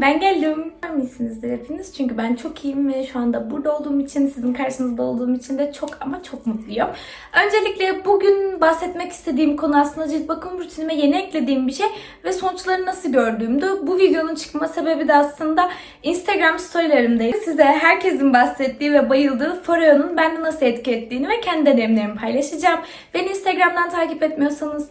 ben geldim. Misinizdir hepiniz çünkü ben çok iyiyim ve şu anda burada olduğum için, sizin karşınızda olduğum için de çok ama çok mutluyum. Öncelikle bugün bahsetmek istediğim konu aslında cilt bakım rutinime yeni eklediğim bir şey ve sonuçları nasıl gördüğümdü. Bu videonun çıkma sebebi de aslında Instagram storylerimde size herkesin bahsettiği ve bayıldığı Foreo'nun bende nasıl etki ettiğini ve kendi deneyimlerimi paylaşacağım. Beni Instagram'dan takip etmiyorsanız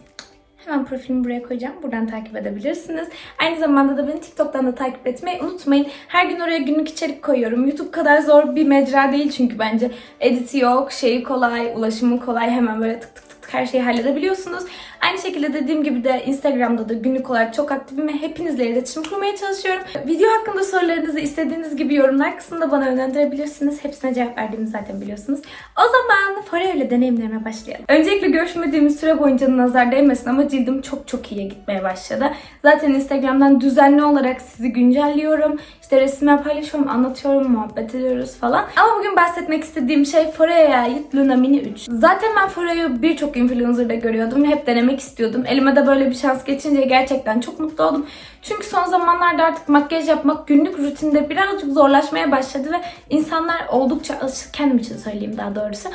Hemen profilimi buraya koyacağım. Buradan takip edebilirsiniz. Aynı zamanda da beni TikTok'tan da takip etmeyi unutmayın. Her gün oraya günlük içerik koyuyorum. YouTube kadar zor bir mecra değil çünkü bence. Editi yok, şeyi kolay, ulaşımı kolay. Hemen böyle tık tık tık tık her şeyi halledebiliyorsunuz. Aynı şekilde dediğim gibi de Instagram'da da günlük olarak çok aktifim ve hepinizle iletişim kurmaya çalışıyorum. Video hakkında sorularınızı istediğiniz gibi yorumlar kısmında bana yönlendirebilirsiniz. Hepsine cevap verdiğimi zaten biliyorsunuz. O zaman Foreo ile deneyimlerime başlayalım. Öncelikle görüşmediğimiz süre boyunca nazar değmesin ama cildim çok çok iyiye gitmeye başladı. Zaten Instagram'dan düzenli olarak sizi güncelliyorum. İşte resimler paylaşıyorum, anlatıyorum, muhabbet ediyoruz falan. Ama bugün bahsetmek istediğim şey Foreo'ya ait Luna Mini 3. Zaten ben Foreo'yu birçok influencer'da görüyordum ve hep denemek istiyordum. Elime de böyle bir şans geçince gerçekten çok mutlu oldum. Çünkü son zamanlarda artık makyaj yapmak günlük rutinde birazcık zorlaşmaya başladı ve insanlar oldukça alışık kendim için söyleyeyim daha doğrusu.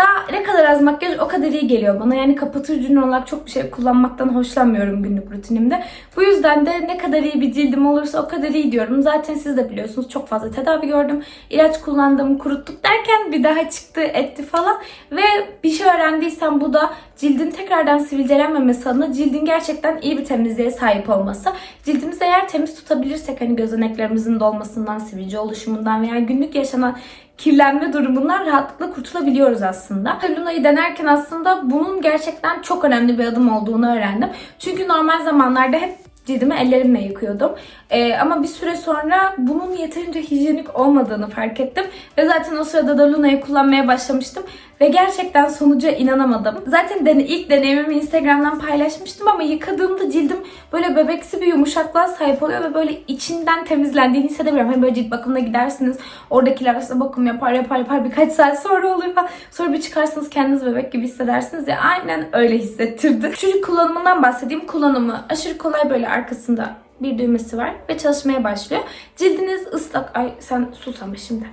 Daha ne kadar az makyaj o kadar iyi geliyor bana. Yani kapatıcı ürün olarak çok bir şey kullanmaktan hoşlanmıyorum günlük rutinimde. Bu yüzden de ne kadar iyi bir cildim olursa o kadar iyi diyorum. Zaten siz de biliyorsunuz çok fazla tedavi gördüm. İlaç kullandım, kuruttuk derken bir daha çıktı, etti falan. Ve bir şey öğrendiysem bu da cildin tekrardan sivilcelenmemesi adına cildin gerçekten iyi bir temizliğe sahip olması. Cildimizi eğer temiz tutabilirsek hani gözeneklerimizin dolmasından, sivilce oluşumundan veya günlük yaşanan kirlenme durumundan rahatlıkla kurtulabiliyoruz aslında. Luna'yı denerken aslında bunun gerçekten çok önemli bir adım olduğunu öğrendim. Çünkü normal zamanlarda hep cildimi ellerimle yıkıyordum. Ee, ama bir süre sonra bunun yeterince hijyenik olmadığını fark ettim. Ve zaten o sırada da Luna'yı kullanmaya başlamıştım. Ve gerçekten sonuca inanamadım. Zaten dene ilk deneyimimi Instagram'dan paylaşmıştım ama yıkadığımda cildim böyle bebeksi bir yumuşaklığa sahip oluyor ve böyle içinden temizlendiğini hissedebiliyorum. Hani böyle cilt bakımına gidersiniz. Oradakiler size bakım yapar yapar yapar birkaç saat sonra olur falan. Sonra bir çıkarsınız kendiniz bebek gibi hissedersiniz ya aynen öyle hissettirdi. Çocuk kullanımından bahsedeyim. Kullanımı aşırı kolay böyle arkasında bir düğmesi var ve çalışmaya başlıyor. Cildiniz ıslak. Ay sen sus ama şimdi.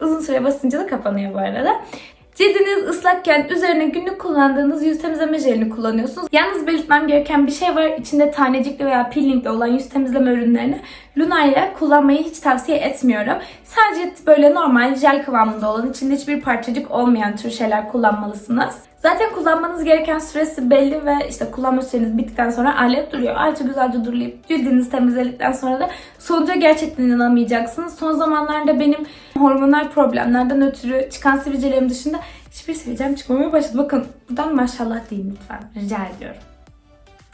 Uzun süre basınca da kapanıyor bu arada. Cildiniz ıslakken üzerine günlük kullandığınız yüz temizleme jelini kullanıyorsunuz. Yalnız belirtmem gereken bir şey var. İçinde tanecikli veya peelingli olan yüz temizleme ürünlerini Luna ile kullanmayı hiç tavsiye etmiyorum. Sadece böyle normal jel kıvamında olan, içinde hiçbir parçacık olmayan tür şeyler kullanmalısınız. Zaten kullanmanız gereken süresi belli ve işte kullanma süreniz bittikten sonra alet duruyor. Alet'i güzelce durulayıp cildinizi temizledikten sonra da sonuca gerçekten inanamayacaksınız. Son zamanlarda benim hormonal problemlerden ötürü çıkan sivilcelerim dışında hiçbir sivilcem çıkmamaya başladı. Bakın buradan maşallah deyin lütfen. Rica ediyorum.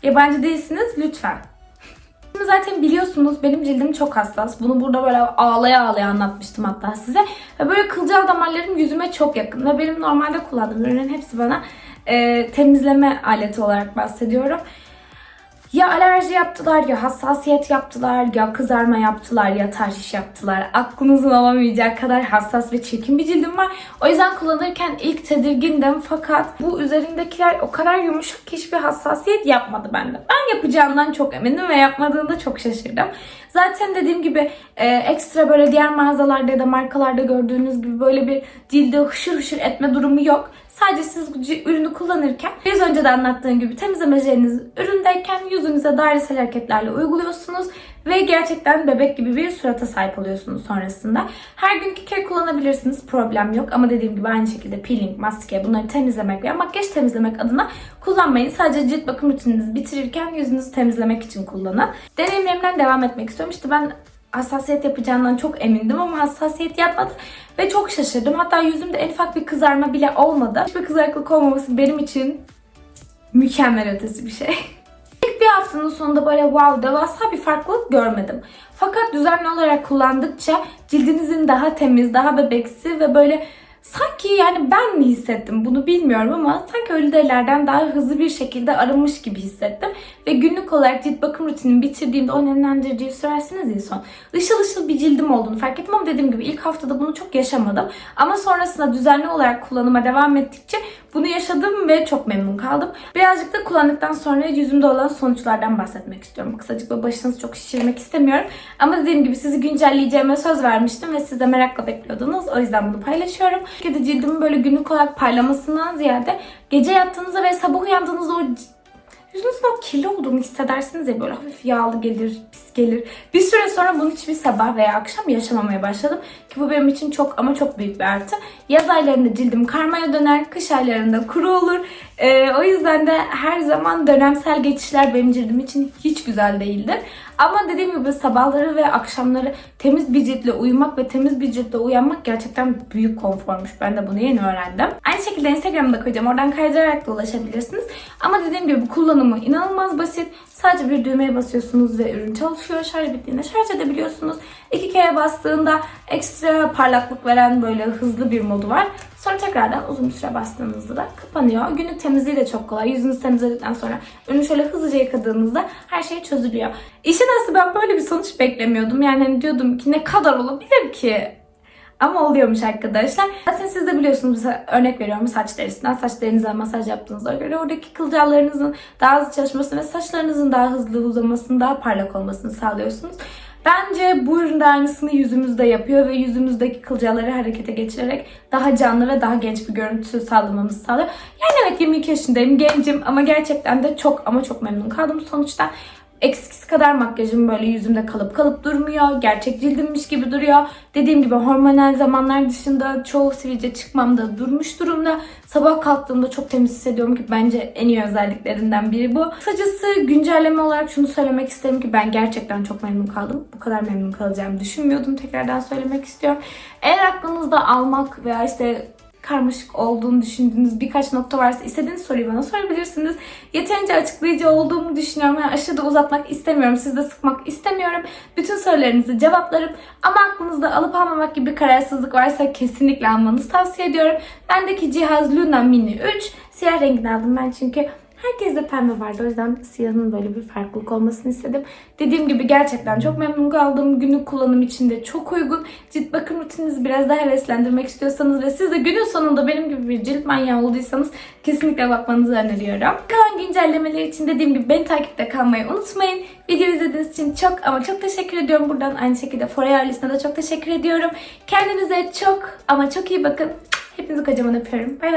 Yabancı değilsiniz lütfen. Şimdi zaten biliyorsunuz benim cildim çok hassas. Bunu burada böyle ağlaya ağlaya anlatmıştım hatta size. Ve böyle kılcal damarlarım yüzüme çok yakın. Ve benim normalde kullandığım ürünlerin hepsi bana e, temizleme aleti olarak bahsediyorum. Ya alerji yaptılar, ya hassasiyet yaptılar, ya kızarma yaptılar, ya tahriş yaptılar. Aklınızın alamayacağı kadar hassas ve çirkin bir cildim var. O yüzden kullanırken ilk tedirgindim fakat bu üzerindekiler o kadar yumuşak ki hiçbir hassasiyet yapmadı bende. Ben yapacağından çok emindim ve yapmadığında çok şaşırdım. Zaten dediğim gibi e, ekstra böyle diğer mağazalarda ya da markalarda gördüğünüz gibi böyle bir cilde hışır hışır etme durumu yok. Sadece siz ürünü kullanırken biraz önce de anlattığım gibi temizleme jeliniz üründeyken yüzünüze dairesel hareketlerle uyguluyorsunuz ve gerçekten bebek gibi bir surata sahip oluyorsunuz sonrasında. Her gün iki kere kullanabilirsiniz problem yok ama dediğim gibi aynı şekilde peeling, maske bunları temizlemek veya makyaj temizlemek adına kullanmayın. Sadece cilt bakım rutininizi bitirirken yüzünüzü temizlemek için kullanın. Deneyimlerimden devam etmek istiyorum. İşte ben hassasiyet yapacağından çok emindim ama hassasiyet yapmadı ve çok şaşırdım. Hatta yüzümde en ufak bir kızarma bile olmadı. Hiçbir kızarıklık olmaması benim için mükemmel ötesi bir şey. İlk bir haftanın sonunda böyle wow devasa bir farklılık görmedim. Fakat düzenli olarak kullandıkça cildinizin daha temiz, daha bebeksi ve böyle sanki yani ben mi hissettim bunu bilmiyorum ama sanki ölü derilerden daha hızlı bir şekilde arınmış gibi hissettim. Ve günlük olarak cilt bakım rutinimi bitirdiğimde o nemlendiriciyi sürersiniz ya son. Işıl ışıl bir cildim olduğunu fark ettim ama dediğim gibi ilk haftada bunu çok yaşamadım. Ama sonrasında düzenli olarak kullanıma devam ettikçe Bunu yaşadım ve çok memnun kaldım. Birazcık da kullandıktan sonra yüzümde olan sonuçlardan bahsetmek istiyorum. Kısacık ve başınızı çok şişirmek istemiyorum. Ama dediğim gibi sizi güncelleyeceğime söz vermiştim ve siz de merakla bekliyordunuz. O yüzden bunu paylaşıyorum. Çünkü cildimin böyle günlük olarak parlamasından ziyade gece yattığınızda ve sabah uyandığınızda o Yüzünüzün o kirli olduğunu hissedersiniz ya böyle hafif yağlı gelir, pis gelir. Bir süre sonra bunu hiçbir sabah veya akşam yaşamamaya başladım. Ki bu benim için çok ama çok büyük bir artı. Yaz aylarında cildim karmaya döner, kış aylarında kuru olur. Ee, o yüzden de her zaman dönemsel geçişler benim cildim için hiç güzel değildir. Ama dediğim gibi sabahları ve akşamları temiz bir ciltle uyumak ve temiz bir ciltle uyanmak gerçekten büyük konformuş. Ben de bunu yeni öğrendim. Aynı şekilde Instagram'da koyacağım. Oradan kaydırarak da ulaşabilirsiniz. Ama dediğim gibi bu kullanımı inanılmaz basit. Sadece bir düğmeye basıyorsunuz ve ürün çalışıyor. Şarj bittiğinde şarj edebiliyorsunuz. İki kere bastığında ekstra parlaklık veren böyle hızlı bir modu var. Sonra tekrardan uzun bir süre bastığınızda da kapanıyor. Günlük temizliği de çok kolay. Yüzünüzü temizledikten sonra ürünü şöyle hızlıca yıkadığınızda her şey çözülüyor. İşin aslı ben böyle bir sonuç beklemiyordum. Yani hani diyordum ki ne kadar olabilir ki? Ama oluyormuş arkadaşlar. Zaten siz de biliyorsunuz mesela örnek veriyorum saç derisinden saç derinize masaj yaptığınızda göre oradaki kılcallarınızın daha hızlı çalışmasını ve saçlarınızın daha hızlı uzamasını, daha parlak olmasını sağlıyorsunuz. Bence bu ürün de aynısını yüzümüzde yapıyor ve yüzümüzdeki kılcalları harekete geçirerek daha canlı ve daha genç bir görüntü sağlamamızı sağlıyor. Yani evet 22 yaşındayım, gencim ama gerçekten de çok ama çok memnun kaldım sonuçta. Eskisi kadar makyajım böyle yüzümde kalıp kalıp durmuyor. Gerçek cildimmiş gibi duruyor. Dediğim gibi hormonal zamanlar dışında çoğu sivilce çıkmamda durmuş durumda. Sabah kalktığımda çok temiz hissediyorum ki bence en iyi özelliklerinden biri bu. Kısacası güncelleme olarak şunu söylemek isterim ki ben gerçekten çok memnun kaldım. Bu kadar memnun kalacağımı düşünmüyordum. Tekrardan söylemek istiyorum. Eğer aklınızda almak veya işte karmaşık olduğunu düşündüğünüz birkaç nokta varsa istediğiniz soruyu bana sorabilirsiniz. Yeterince açıklayıcı olduğumu düşünüyorum. Yani aşırı da uzatmak istemiyorum. Sizi de sıkmak istemiyorum. Bütün sorularınızı cevaplarım. Ama aklınızda alıp almamak gibi kararsızlık varsa kesinlikle almanızı tavsiye ediyorum. Bendeki cihaz Luna Mini 3. Siyah rengini aldım ben çünkü Herkeste pembe vardı. O yüzden siyahın böyle bir farklılık olmasını istedim. Dediğim gibi gerçekten çok memnun kaldım. Günlük kullanım için de çok uygun. Cilt bakım rutininizi biraz daha heveslendirmek istiyorsanız ve siz de günün sonunda benim gibi bir cilt manyağı olduysanız kesinlikle bakmanızı öneriyorum. Kalan güncellemeler için dediğim gibi beni takipte kalmayı unutmayın. Video izlediğiniz için çok ama çok teşekkür ediyorum. Buradan aynı şekilde Foray ailesine de çok teşekkür ediyorum. Kendinize çok ama çok iyi bakın. Hepinizi kocaman öpüyorum. Bay bay.